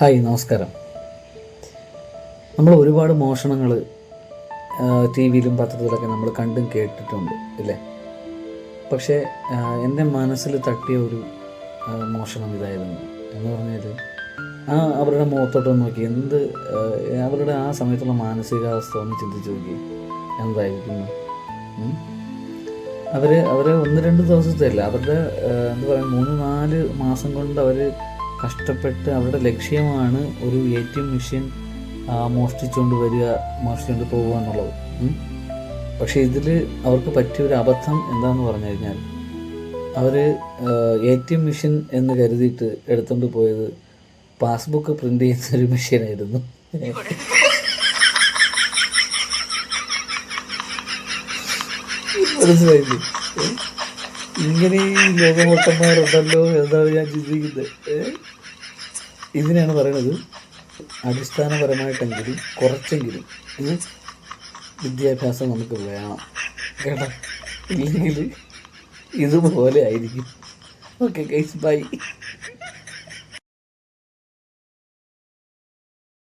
Hi നമസ്കാരം. നമ്മൾ ഒരുപാട് മോഷണങ്ങൾ ടി വിയിലും പത്രത്തിലൊക്കെ നമ്മൾ കണ്ടും കേട്ടിട്ടുണ്ട് ഇല്ലേ? പക്ഷേ എന്റെ മനസ്സിൽ തട്ടിയ ഒരു മോഷണം ഇതായിരുന്നു. എന്ന് പറഞ്ഞാൽ ആ അവരുടെ മുഖത്തോട്ട് നോക്കി. എന്ത് അവരുടെ ആ സമയത്തുള്ള മാനസികാവസ്ഥ ഒന്ന് ചിന്തിച്ച് നോക്കി. എന്തായിരിക്കുന്നു? അവർ അവർ ഒന്ന് രണ്ട് ദിവസത്തെ അല്ല അവരുടെ എന്താ പറയുക മൂന്ന് നാല് മാസം കൊണ്ട് അവർ കഷ്ടപ്പെട്ട് അവരുടെ ലക്ഷ്യമാണ് ഒരു എ ടി എം മെഷീൻ മോഷ്ടിച്ചുകൊണ്ട് വരിക മോഷ്ടിച്ചുകൊണ്ട് പോവുക എന്നുള്ളത്. പക്ഷേ ഇതിൽ അവർക്ക് പറ്റിയ ഒരു അബദ്ധം എന്താണെന്ന് പറഞ്ഞു കഴിഞ്ഞാൽ അവർ എ ടി എം മെഷീൻ എന്ന് കരുതിയിട്ട് എടുത്തുകൊണ്ട് പോയത് പാസ്ബുക്ക് പ്രിന്റ് ചെയ്യുന്ന ഒരു മെഷീനായിരുന്നു മനസ്സിലായില്ലേ? ഇങ്ങനെ ഈ ലോകമൊട്ടന്മാരുണ്ടല്ലോ എന്നാണ് ഞാൻ ചിന്തിക്കുന്നത്. ഇതിനാണ് പറയുന്നത് അടിസ്ഥാനപരമായിട്ടെങ്കിലും കുറച്ചെങ്കിലും വിദ്യാഭ്യാസം നമുക്ക് വേണം. കേട്ടോ ഇല്ലെങ്കിൽ ഇതുപോലെ ആയിരിക്കും. Okay guys bye